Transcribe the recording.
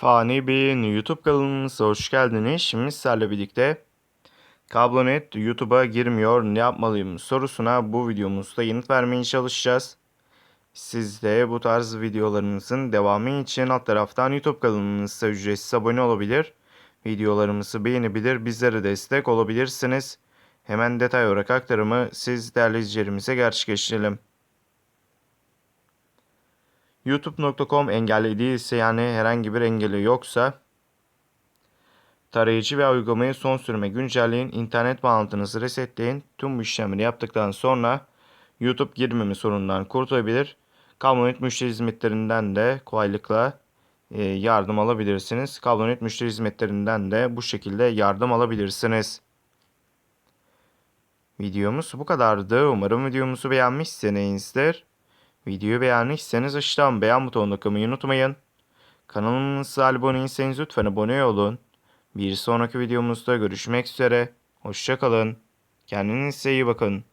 Fani Bey'in YouTube kanalımıza hoş geldiniz. Şimdi sizlerle birlikte Kablonet YouTube'a girmiyor ne yapmalıyım sorusuna bu videomuzda yanıt vermeye çalışacağız. Siz de bu tarz videolarımızın devamı için alt taraftan YouTube kanalımıza ücretsiz abone olabilir. Videolarımızı beğenebilir, bizlere destek olabilirsiniz. Hemen detay olarak aktarımı siz değerli izleyicilerimize gerçekleştirelim. youtube.com engelli değilse yani herhangi bir engeli yoksa tarayıcı ve uygulamayı son sürme güncelleyin, internet bağlantınızı resetleyin. Tüm bu işlemleri yaptıktan sonra YouTube girmeme sorunundan kurtulabilir. Kablonet müşteri hizmetlerinden de kolaylıkla e, yardım alabilirsiniz. Kablonet müşteri hizmetlerinden de bu şekilde yardım alabilirsiniz. Videomuz bu kadardı. Umarım videomuzu beğenmişsinizdir. Videoyu beğendiyseniz aşağıdan beğen butonuna tıklamayı unutmayın. Kanalımıza abone değilseniz lütfen abone olun. Bir sonraki videomuzda görüşmek üzere. Hoşçakalın. Kendinize iyi bakın.